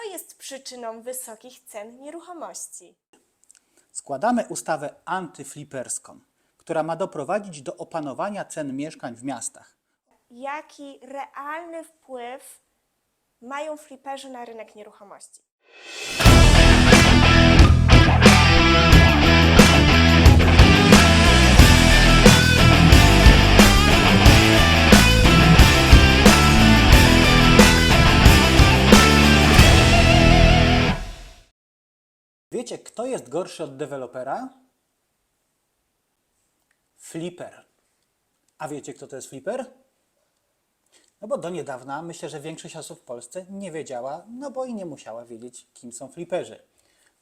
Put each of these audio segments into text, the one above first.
Co jest przyczyną wysokich cen nieruchomości? Składamy ustawę antyfliperską, która ma doprowadzić do opanowania cen mieszkań w miastach. Jaki realny wpływ mają fliperzy na rynek nieruchomości? Wiecie, kto jest gorszy od dewelopera? Flipper. A wiecie, kto to jest flipper? No bo do niedawna myślę, że większość osób w Polsce nie wiedziała, no bo i nie musiała wiedzieć, kim są fliperzy.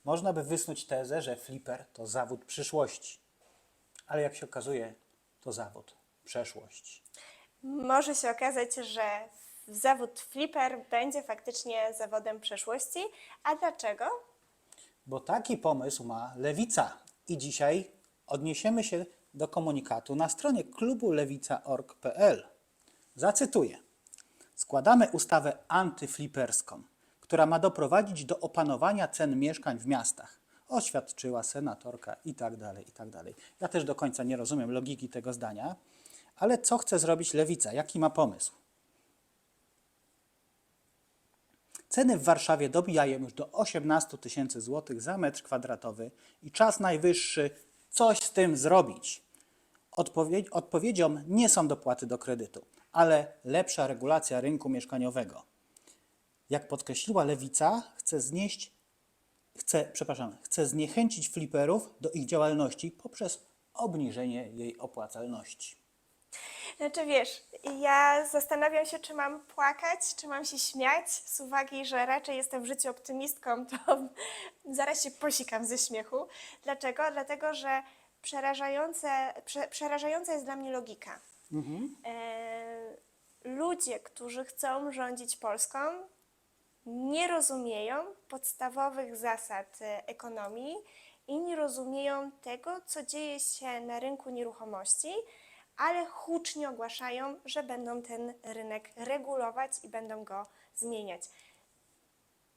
Można by wysnuć tezę, że flipper to zawód przyszłości. Ale jak się okazuje, to zawód przeszłości. Może się okazać, że zawód flipper będzie faktycznie zawodem przeszłości. A dlaczego? Bo taki pomysł ma lewica. I dzisiaj odniesiemy się do komunikatu na stronie klubu lewica.org.pl. Zacytuję. Składamy ustawę antyfliperską, która ma doprowadzić do opanowania cen mieszkań w miastach. Oświadczyła senatorka i tak dalej, i tak dalej. Ja też do końca nie rozumiem logiki tego zdania, ale co chce zrobić lewica? Jaki ma pomysł? Ceny w Warszawie dobijają już do 18 tysięcy złotych za metr kwadratowy i czas najwyższy coś z tym zrobić. Odpowiedzią nie są dopłaty do kredytu, ale lepsza regulacja rynku mieszkaniowego. Jak podkreśliła Lewica, chce znieść, chce, przepraszam, chce zniechęcić fliperów do ich działalności poprzez obniżenie jej opłacalności. Znaczy wiesz, ja zastanawiam się, czy mam płakać, czy mam się śmiać, z uwagi, że raczej jestem w życiu optymistką, to zaraz się posikam ze śmiechu. Dlaczego? Dlatego, że przerażające, prze, przerażająca jest dla mnie logika. E, ludzie, którzy chcą rządzić Polską, nie rozumieją podstawowych zasad e, ekonomii i nie rozumieją tego, co dzieje się na rynku nieruchomości, ale hucznie ogłaszają, że będą ten rynek regulować i będą go zmieniać.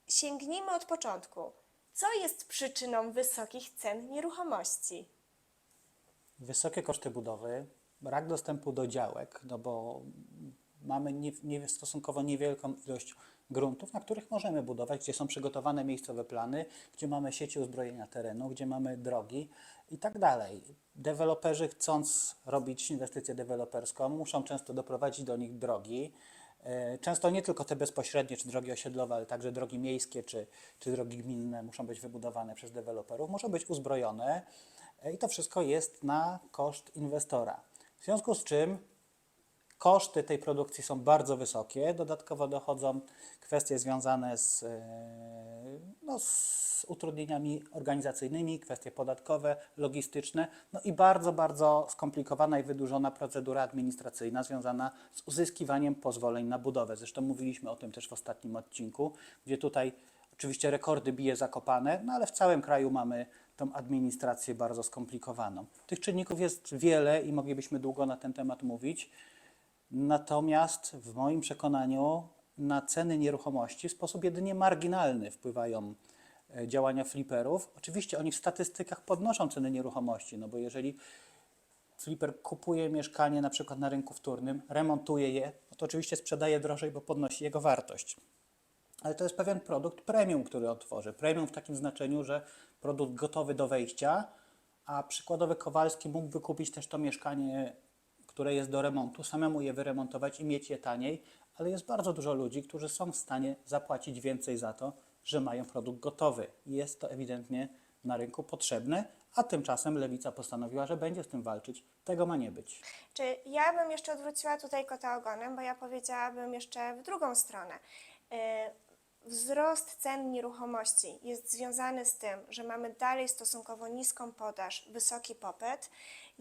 Sięgnijmy od początku. Co jest przyczyną wysokich cen nieruchomości? Wysokie koszty budowy, brak dostępu do działek, no bo mamy nie, nie, stosunkowo niewielką ilość gruntów, na których możemy budować, gdzie są przygotowane miejscowe plany, gdzie mamy sieci uzbrojenia terenu, gdzie mamy drogi i tak dalej. Deweloperzy chcąc robić inwestycję deweloperską, muszą często doprowadzić do nich drogi. E, Często nie tylko te bezpośrednie, czy drogi osiedlowe, ale także drogi miejskie, czy, czy drogi gminne muszą być wybudowane przez deweloperów, muszą być uzbrojone e, i to wszystko jest na koszt inwestora. W związku z czym koszty tej produkcji są bardzo wysokie. Dodatkowo dochodzą kwestie związane z, e, no, z utrudnieniami organizacyjnymi, kwestie podatkowe, logistyczne, no i bardzo, bardzo skomplikowana i wydłużona procedura administracyjna związana z uzyskiwaniem pozwoleń na budowę. Zresztą mówiliśmy o tym też w ostatnim odcinku, gdzie tutaj oczywiście rekordy bije zakopane, no ale w całym kraju mamy tą administrację bardzo skomplikowaną. Tych czynników jest wiele i moglibyśmy długo na ten temat mówić. Natomiast w moim przekonaniu na ceny nieruchomości w sposób jedynie marginalny wpływają e, działania fliperów. Oczywiście oni w statystykach podnoszą ceny nieruchomości, no bo jeżeli fliper kupuje mieszkanie na przykład na rynku wtórnym, remontuje je, no to oczywiście sprzedaje drożej, bo podnosi jego wartość. Ale to jest pewien produkt premium, który on tworzy. Premium w takim znaczeniu, że produkt gotowy do wejścia, a przykładowy Kowalski mógłby kupić też to mieszkanie, które jest do remontu, samemu je wyremontować i mieć je taniej, ale jest bardzo dużo ludzi, którzy są w stanie zapłacić więcej za to, że mają produkt gotowy. Jest to ewidentnie na rynku potrzebne, a tymczasem Lewica postanowiła, że będzie z tym walczyć. Tego ma nie być. Czy ja bym jeszcze odwróciła tutaj kota ogonem, bo ja powiedziałabym jeszcze w drugą stronę. Yy, Wzrost cen nieruchomości jest związany z tym, że mamy dalej stosunkowo niską podaż, wysoki popyt.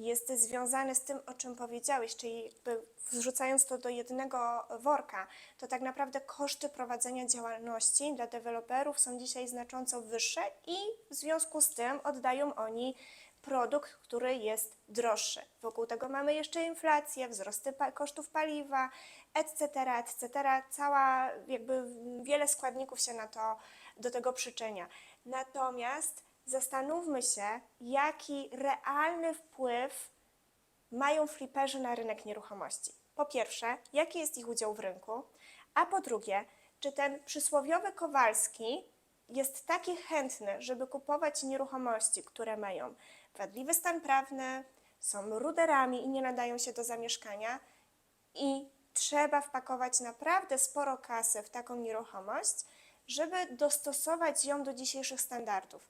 Jest związany z tym, o czym powiedziałeś, czyli wrzucając to do jednego worka, to tak naprawdę koszty prowadzenia działalności dla deweloperów są dzisiaj znacząco wyższe i w związku z tym oddają oni produkt, który jest droższy. Wokół tego mamy jeszcze inflację, wzrosty pa- kosztów paliwa, etc., etc. Cała, jakby wiele składników się na to, do tego przyczynia. Natomiast zastanówmy się, jaki realny wpływ mają fliperzy na rynek nieruchomości. Po pierwsze, jaki jest ich udział w rynku, a po drugie, czy ten przysłowiowy Kowalski jest taki chętny, żeby kupować nieruchomości, które mają wadliwy stan prawny, są ruderami i nie nadają się do zamieszkania i trzeba wpakować naprawdę sporo kasy w taką nieruchomość, żeby dostosować ją do dzisiejszych standardów.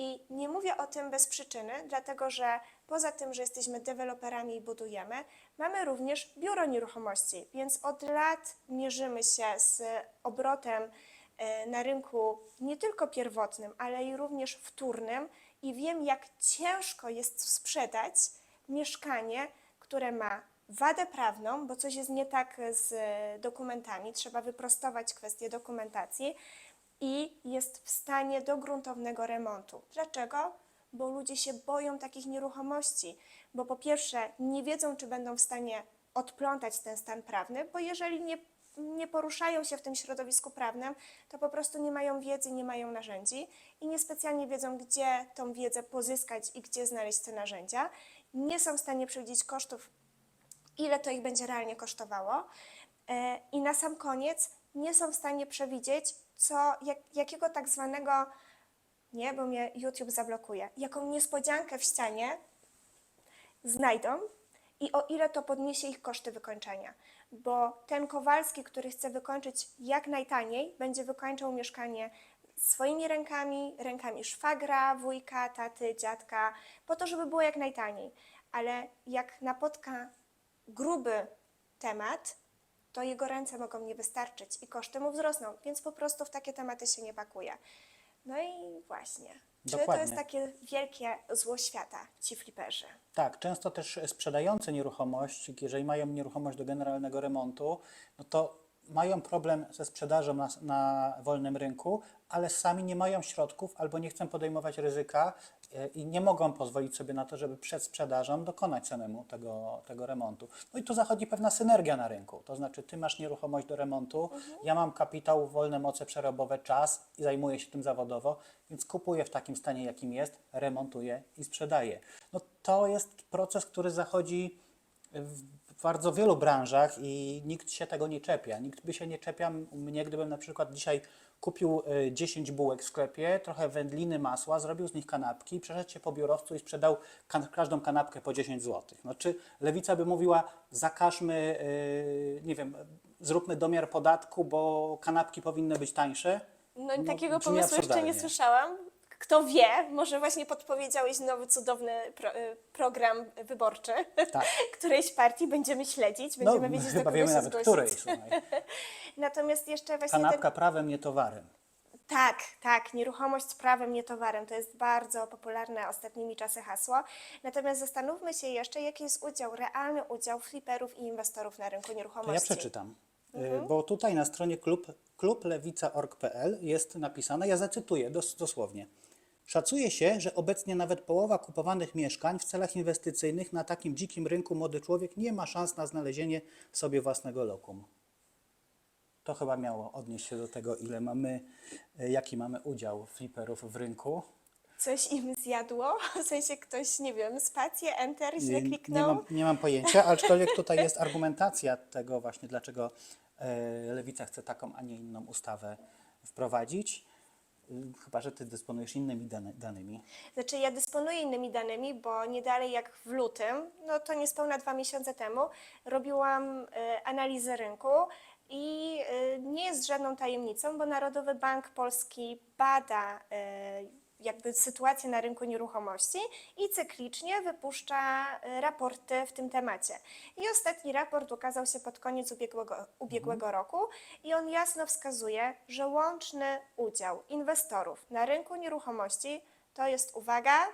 I nie mówię o tym bez przyczyny, dlatego że poza tym, że jesteśmy deweloperami i budujemy, mamy również biuro nieruchomości, więc od lat mierzymy się z obrotem e, na rynku nie tylko pierwotnym, ale i również wtórnym i wiem, jak ciężko jest sprzedać mieszkanie, które ma wadę prawną, bo coś jest nie tak z dokumentami, trzeba wyprostować kwestię dokumentacji i jest w stanie do gruntownego remontu. Dlaczego? Bo ludzie się boją takich nieruchomości, bo po pierwsze nie wiedzą, czy będą w stanie odplątać ten stan prawny, bo jeżeli nie, nie poruszają się w tym środowisku prawnym, to po prostu nie mają wiedzy, nie mają narzędzi i niespecjalnie wiedzą, gdzie tą wiedzę pozyskać i gdzie znaleźć te narzędzia. Nie są w stanie przewidzieć kosztów ile to ich będzie realnie kosztowało. E, I na sam koniec nie są w stanie przewidzieć, co, jak, jakiego tak zwanego, nie, bo mnie YouTube zablokuje, jaką niespodziankę w ścianie znajdą i o ile to podniesie ich koszty wykończenia. Bo ten Kowalski, który chce wykończyć jak najtaniej, będzie wykończał mieszkanie swoimi rękami, rękami szwagra, wujka, taty, dziadka, po to, żeby było jak najtaniej. Ale jak napotka gruby temat, to jego ręce mogą nie wystarczyć i koszty mu wzrosną, więc po prostu w takie tematy się nie pakuje. No i właśnie. Czy to Dokładnie. jest takie wielkie zło świata, ci fliperzy? Tak, często też sprzedający nieruchomość, jeżeli mają nieruchomość do generalnego remontu, no to mają problem ze sprzedażą na, na wolnym rynku, ale sami nie mają środków albo nie chcą podejmować ryzyka e, i nie mogą pozwolić sobie na to, żeby przed sprzedażą dokonać samemu tego, tego remontu. No i tu zachodzi pewna synergia na rynku. To znaczy, ty masz nieruchomość do remontu, ja mam kapitał, wolne moce przerobowe, czas i zajmuję się tym zawodowo, więc kupuję w takim stanie, jakim jest, remontuję i sprzedaję. No to jest proces, który zachodzi w bardzo wielu branżach i nikt się tego nie czepia. Nikt by się nie czepiał mnie, gdybym na przykład dzisiaj kupił y, 10 bułek w sklepie, trochę wędliny, masła, zrobił z nich kanapki, przeszedł się po biurowcu i sprzedał kan- każdą kanapkę po 10 zł. No, czy lewica by mówiła, zakażmy, y, nie wiem, zróbmy domiar podatku, bo kanapki powinny być tańsze? No i No, takiego pomysłu jeszcze nie słyszałam. Kto wie, może właśnie podpowiedziałeś nowy, cudowny pro, y, program wyborczy Tak. którejś partii będziemy śledzić, będziemy wiedzieć, do kogo wiemy się nawet zgłosić. której, słuchaj. Natomiast jeszcze właśnie ten, Kanapka prawem, nie towarem. Tak, tak, nieruchomość prawem, nie towarem. To jest bardzo popularne ostatnimi czasy hasło. Natomiast zastanówmy się jeszcze, jaki jest udział, realny udział fliperów i inwestorów na rynku nieruchomości. To ja przeczytam. Y, Mhm. Bo tutaj na stronie klub, klublewica.org.pl jest napisane, ja zacytuję dos, dosłownie. Szacuje się, że obecnie nawet połowa kupowanych mieszkań w celach inwestycyjnych na takim dzikim rynku młody człowiek nie ma szans na znalezienie sobie własnego lokum. To chyba miało odnieść się do tego, ile mamy, y, jaki mamy udział fliperów w rynku. Coś im zjadło? W sensie ktoś, nie wiem, spację, enter, źle Nie- Nie kliknął? mam, nie mam pojęcia, aczkolwiek tutaj jest argumentacja tego właśnie, dlaczego e, Lewica chce taką, a nie inną ustawę wprowadzić. Y, Chyba, że ty dysponujesz innymi dane, danymi. Znaczy, ja dysponuję innymi danymi, bo nie dalej jak w lutym, no to niespełna dwa miesiące temu, robiłam e, analizę rynku i e, nie jest żadną tajemnicą, bo Narodowy Bank Polski bada e, jakby sytuację na rynku nieruchomości i cyklicznie wypuszcza e, raporty w tym temacie. I ostatni raport ukazał się pod koniec ubiegłego, ubiegłego roku i on jasno wskazuje, że łączny udział inwestorów na rynku nieruchomości to jest, uwaga,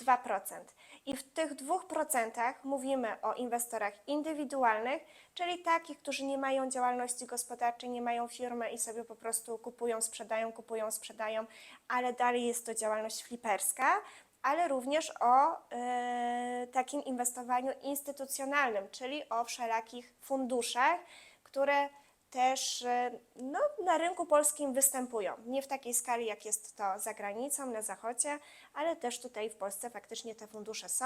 2%. I w tych dwóch procentach mówimy o inwestorach indywidualnych, czyli takich, którzy nie mają działalności gospodarczej, nie mają firmy i sobie po prostu kupują, sprzedają, kupują, sprzedają, ale dalej jest to działalność fliperska, ale również o e, takim inwestowaniu instytucjonalnym, czyli o wszelakich funduszach, które też e, no, na rynku polskim występują. Nie w takiej skali, jak jest to za granicą, na zachodzie, ale też tutaj w Polsce faktycznie te fundusze są.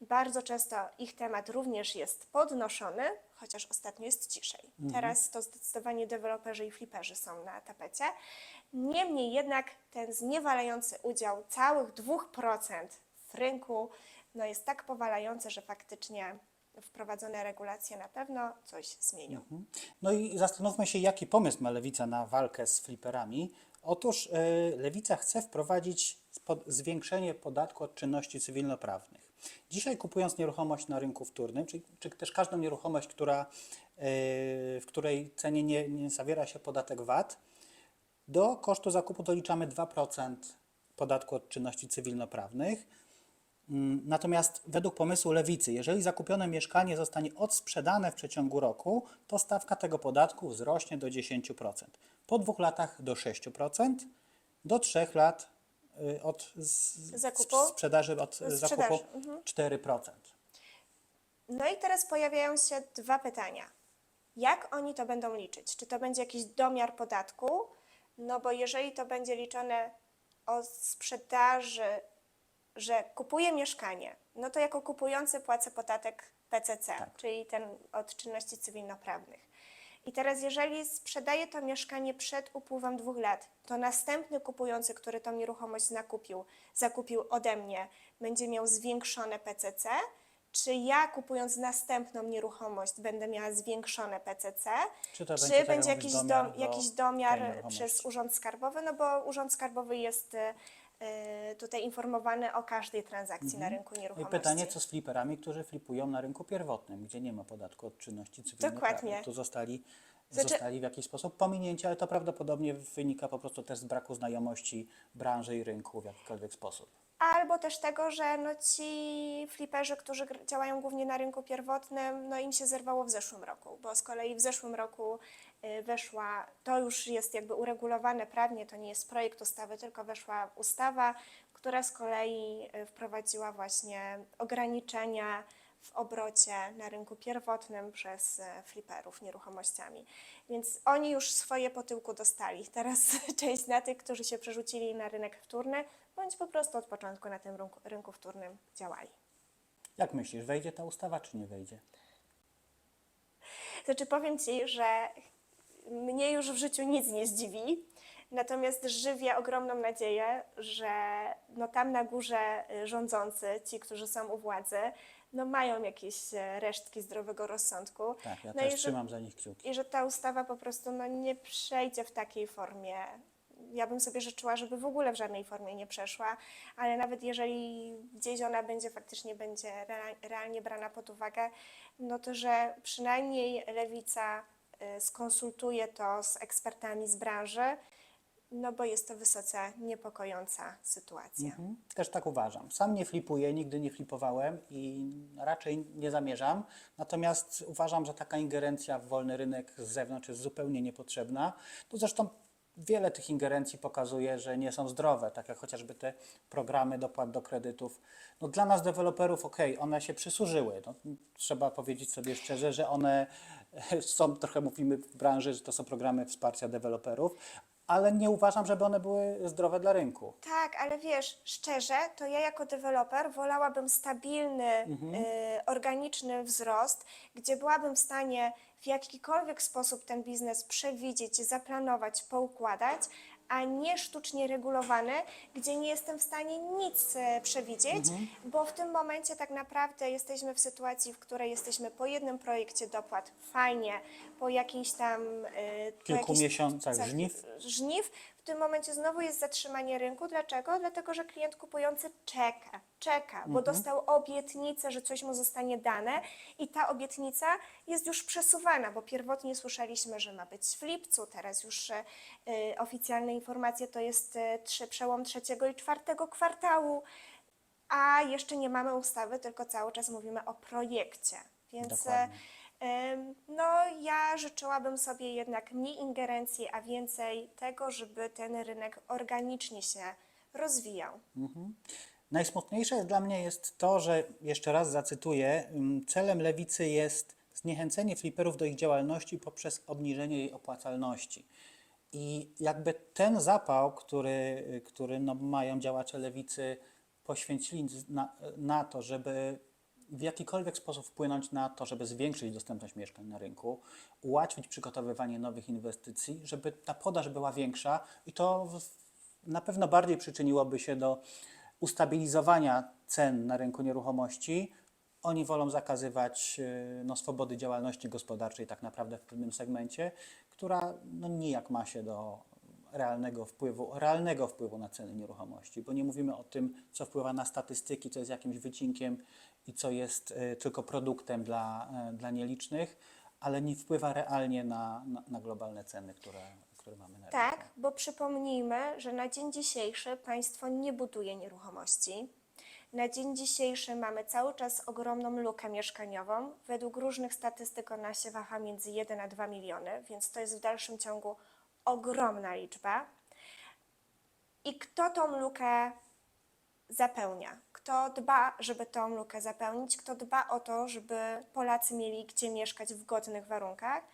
Bardzo często ich temat również jest podnoszony, chociaż ostatnio jest ciszej. Teraz to zdecydowanie deweloperzy i fliperzy są na tapecie. Niemniej jednak ten zniewalający udział całych 2% w rynku no, jest tak powalający, że faktycznie wprowadzone regulacje na pewno coś zmienią. No i zastanówmy się, jaki pomysł ma Lewica na walkę z fliperami. Otóż e, Lewica chce wprowadzić zwiększenie podatku od czynności cywilnoprawnych. Dzisiaj kupując nieruchomość na rynku wtórnym, czy, czy też każdą nieruchomość, która, e, w której cenie nie, nie zawiera się podatek VAT, do kosztu zakupu doliczamy 2% podatku od czynności cywilnoprawnych. Mm, Natomiast według pomysłu lewicy, jeżeli zakupione mieszkanie zostanie odsprzedane w przeciągu roku, to stawka tego podatku wzrośnie do 10%. Po dwóch latach do 6%, do trzech lat y, od Zakupu? sprzedaży od Sprzedaży, zakupu mhm. 4%. No i teraz pojawiają się dwa pytania. Jak oni to będą liczyć? Czy to będzie jakiś domiar podatku? No bo jeżeli to będzie liczone od sprzedaży, że kupuję mieszkanie, no to jako kupujący płacę podatek PCC, czyli ten od czynności cywilnoprawnych. I teraz, jeżeli sprzedaję to mieszkanie przed upływem dwóch lat, to następny kupujący, który tą nieruchomość nakupił, zakupił ode mnie, będzie miał zwiększone PCC, czy ja kupując następną nieruchomość będę miała zwiększone PCC, Czy to czy będzie, tak jakiś, domiar dom, do jakiś domiar przez Urząd Skarbowy, no bo Urząd Skarbowy jest e, tutaj informowany o każdej transakcji na rynku No i nieruchomości. pytanie, co z fliperami, którzy flipują na rynku pierwotnym, gdzie nie ma podatku od czynności cywilnoprawnych. Dokładnie. Tu zostali, Znaczy- zostali w jakiś sposób pominięci, ale to prawdopodobnie wynika po prostu też z braku znajomości branży i rynku w jakikolwiek sposób. Albo też tego, że no ci fliperzy, którzy działają głównie na rynku pierwotnym, no im się zerwało w zeszłym roku, bo z kolei w zeszłym roku weszła, to już jest jakby uregulowane prawnie, to nie jest projekt ustawy, tylko weszła ustawa, która z kolei y, wprowadziła właśnie ograniczenia w obrocie na rynku pierwotnym przez e, fliperów nieruchomościami. Więc oni już swoje po tyłku dostali. Teraz część na tych, którzy się przerzucili na rynek wtórny, bądź po prostu od początku na tym rynku, rynku wtórnym działali. Jak myślisz, wejdzie ta ustawa, czy nie wejdzie? Znaczy powiem Ci, że mnie już w życiu nic nie zdziwi, natomiast żywię ogromną nadzieję, że no tam na górze y, rządzący, ci, którzy są u władzy, no mają jakieś e, resztki zdrowego rozsądku. Tak, ja no też i że, trzymam za nich kciuki. I że ta ustawa po prostu no, nie przejdzie w takiej formie. Ja bym sobie życzyła, żeby w ogóle w żadnej formie nie przeszła, ale nawet jeżeli gdzieś ona będzie faktycznie będzie rea- realnie brana pod uwagę, no to że przynajmniej lewica y, skonsultuje to z ekspertami z branży, no bo jest to wysoce niepokojąca sytuacja. Mhm. Też tak uważam. Sam nie flipuję, nigdy nie flipowałem i raczej nie zamierzam. Natomiast uważam, że taka ingerencja w wolny rynek z zewnątrz jest zupełnie niepotrzebna. To zresztą wiele tych ingerencji pokazuje, że nie są zdrowe, tak jak chociażby te programy dopłat do kredytów. No dla nas deweloperów, ok, one się przysłużyły. No, trzeba powiedzieć sobie szczerze, że one są, trochę mówimy w branży, że to są programy wsparcia deweloperów, ale nie uważam, żeby one były zdrowe dla rynku. Tak, ale wiesz, szczerze, to ja jako deweloper wolałabym stabilny, y, organiczny wzrost, gdzie byłabym w stanie w jakikolwiek sposób ten biznes przewidzieć, zaplanować, poukładać, a nie sztucznie regulowany, gdzie nie jestem w stanie nic e, przewidzieć, bo w tym momencie tak naprawdę jesteśmy w sytuacji, w której jesteśmy po jednym projekcie dopłat, fajnie, po jakiejś tam... e, po Kilku jakichś- miesiącach żniw. żniw. W tym momencie znowu jest zatrzymanie rynku. Dlaczego? Dlatego, że klient kupujący czeka, czeka, bo dostał obietnicę, że coś mu zostanie dane i ta obietnica jest już przesuwana, bo pierwotnie słyszeliśmy, że ma być w lipcu, teraz już e, y, oficjalne informacje to jest e, trzy, przełom trzeciego i czwartego kwartału. a jeszcze nie mamy ustawy, tylko cały czas mówimy o projekcie. Więc Dokładnie. No, ja życzyłabym sobie jednak mniej ingerencji, a więcej tego, żeby ten rynek organicznie się rozwijał. Najsmutniejsze jest dla mnie jest to, że jeszcze raz zacytuję, celem lewicy jest zniechęcenie fliperów do ich działalności poprzez obniżenie jej opłacalności. I jakby ten zapał, który, który no mają działacze lewicy, poświęcili na, na to, żeby w jakikolwiek sposób wpłynąć na to, żeby zwiększyć dostępność mieszkań na rynku, ułatwić przygotowywanie nowych inwestycji, żeby ta podaż była większa i to na pewno bardziej przyczyniłoby się do ustabilizowania cen na rynku nieruchomości. Oni wolą zakazywać e, no, swobody działalności gospodarczej tak naprawdę w pewnym segmencie, która no, nijak ma się do realnego wpływu, realnego wpływu na ceny nieruchomości, bo nie mówimy o tym, co wpływa na statystyki, co jest jakimś wycinkiem i co jest e, tylko produktem dla, e, dla nielicznych, ale nie wpływa realnie na, na, na globalne ceny, które, które mamy na. Tak, bo przypomnijmy, że na dzień dzisiejszy państwo nie buduje nieruchomości. Na dzień dzisiejszy mamy cały czas ogromną lukę mieszkaniową. Według różnych statystyk ona się waha między 1 a 2 miliony, więc to jest w dalszym ciągu ogromna liczba. I kto tą lukę zapełnia? Kto dba, żeby tą lukę zapełnić? Kto dba o to, żeby Polacy mieli gdzie mieszkać w godnych warunkach?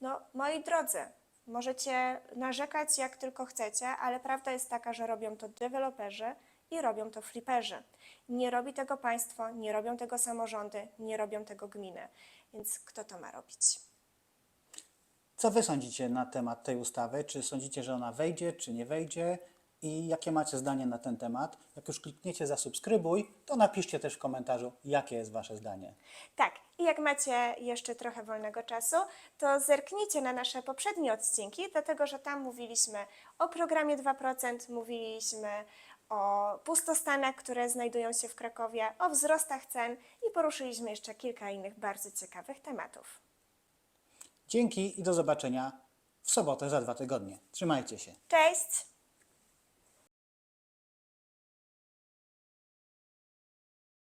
No, moi drodzy, możecie narzekać jak tylko chcecie, ale prawda jest taka, że robią to deweloperzy i robią to fliperzy. Nie robi tego państwo, nie robią tego samorządy, nie robią tego gminy. Więc kto to ma robić? Co Wy sądzicie na temat tej ustawy? Czy sądzicie, że ona wejdzie, czy nie wejdzie? I jakie macie zdanie na ten temat? Jak już klikniecie zasubskrybuj, to napiszcie też w komentarzu, jakie jest Wasze zdanie. Tak, i jak macie jeszcze trochę wolnego czasu, to zerknijcie na nasze poprzednie odcinki, dlatego że tam mówiliśmy o programie 2%, mówiliśmy o pustostanach, które znajdują się w Krakowie, o wzrostach cen i poruszyliśmy jeszcze kilka innych bardzo ciekawych tematów. Dzięki i do zobaczenia w sobotę za dwa tygodnie. Trzymajcie się. Cześć!